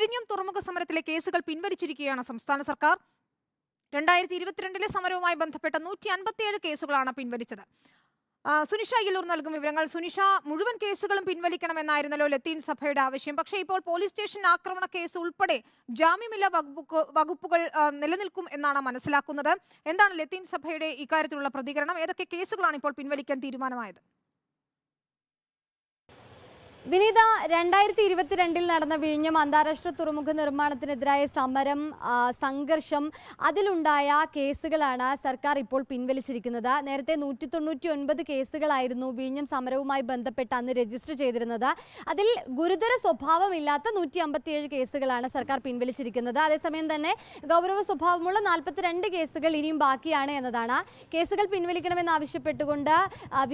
വിഴിഞ്ഞം തുറമുഖ സമരത്തിലെ കേസുകൾ പിൻവലിച്ചിരിക്കുകയാണ് സംസ്ഥാന സർക്കാർ. രണ്ടായിരത്തി ഇരുപത്തിരണ്ടിലെ സമരവുമായി ബന്ധപ്പെട്ട നൂറ്റി അൻപത്തിയേഴ് കേസുകളാണ് പിൻവലിച്ചത്. സുനിഷ അയ്യലൂർ നൽകും വിവരങ്ങൾ. സുനിഷ മുഴുവൻ കേസുകളും പിൻവലിക്കണമെന്നായിരുന്നല്ലോ ലത്തീൻ സഭയുടെ ആവശ്യം. പക്ഷേ ഇപ്പോൾ പോലീസ് സ്റ്റേഷൻ ആക്രമണ കേസ് ഉൾപ്പെടെ ജാമ്യമില്ല വകുപ്പ് വകുപ്പുകൾ നിലനിൽക്കും എന്നാണ് മനസ്സിലാക്കുന്നത്. എന്താണ് ലത്തീൻ സഭയുടെ ഇക്കാര്യത്തിലുള്ള പ്രതികരണം? ഏതൊക്കെ കേസുകളാണ് ഇപ്പോൾ പിൻവലിക്കാൻ തീരുമാനമായത്? വിനീത രണ്ടായിരത്തി ഇരുപത്തിരണ്ടിൽ നടന്ന വിഴിഞ്ഞം അന്താരാഷ്ട്ര തുറമുഖ നിർമ്മാണത്തിനെതിരായ സമരം സംഘർഷം അതിലുണ്ടായ കേസുകളാണ് സർക്കാർ ഇപ്പോൾ പിൻവലിച്ചിരിക്കുന്നത്. നേരത്തെ നൂറ്റി തൊണ്ണൂറ്റി ഒൻപത് കേസുകളായിരുന്നു വിഴിഞ്ഞം സമരവുമായി ബന്ധപ്പെട്ട് അന്ന് രജിസ്റ്റർ ചെയ്തിരുന്നത്. അതിൽ ഗുരുതര സ്വഭാവമില്ലാത്ത നൂറ്റി അമ്പത്തിയേഴ് കേസുകളാണ് സർക്കാർ പിൻവലിച്ചിരിക്കുന്നത്. അതേസമയം തന്നെ ഗൗരവ സ്വഭാവമുള്ള നാൽപ്പത്തിരണ്ട് കേസുകൾ ഇനിയും ബാക്കിയാണ് എന്നതാണ്. കേസുകൾ പിൻവലിക്കണമെന്നാവശ്യപ്പെട്ടുകൊണ്ട്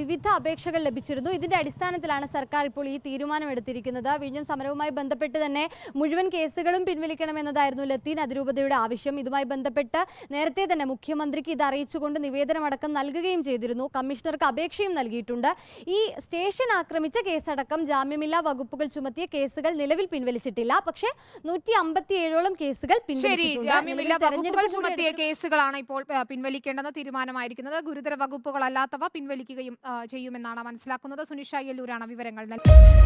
വിവിധ അപേക്ഷകൾ ലഭിച്ചിരുന്നു. ഇതിന്റെ അടിസ്ഥാനത്തിലാണ് സർക്കാർ ഇപ്പോൾ ഈ തീരുമാനമെടുത്തിരിക്കുന്നത്. വിഴിഞ്ഞം സമരവുമായി ബന്ധപ്പെട്ട് തന്നെ മുഴുവൻ കേസുകളും പിൻവലിക്കണമെന്നതായിരുന്നു ലത്തീൻ അതിരൂപതയുടെ ആവശ്യം. ഇതുമായി ബന്ധപ്പെട്ട് നേരത്തെ തന്നെ മുഖ്യമന്ത്രിക്ക് ഇത് അറിയിച്ചുകൊണ്ട് നിവേദനമടക്കം നൽകുകയും ചെയ്തിരുന്നു. കമ്മീഷണർക്ക് അപേക്ഷയും നൽകിയിട്ടുണ്ട്. ഈ സ്റ്റേഷൻ ആക്രമിച്ച കേസടക്കം ജാമ്യമില്ലാ വകുപ്പുകൾ ചുമത്തിയ കേസുകൾ നിലവിൽ പിൻവലിച്ചിട്ടില്ല. പക്ഷേ നൂറ്റി അമ്പത്തിയേഴോളം കേസുകൾ പിൻവലിച്ചിട്ടുണ്ട്. കേസുകളാണ് ഇപ്പോൾ പിൻവലിക്കേണ്ടെന്ന തീരുമാനമായിരിക്കുന്നത്. ഗുരുതര വകുപ്പുകളല്ലാത്തവ പിൻവലിക്കുകയും ചെയ്യുമെന്നാണ് മനസ്സിലാക്കുന്നത്. സുനിഷ അയ്യല്ലൂരാണ് വിവരങ്ങൾ നൽകിയത്.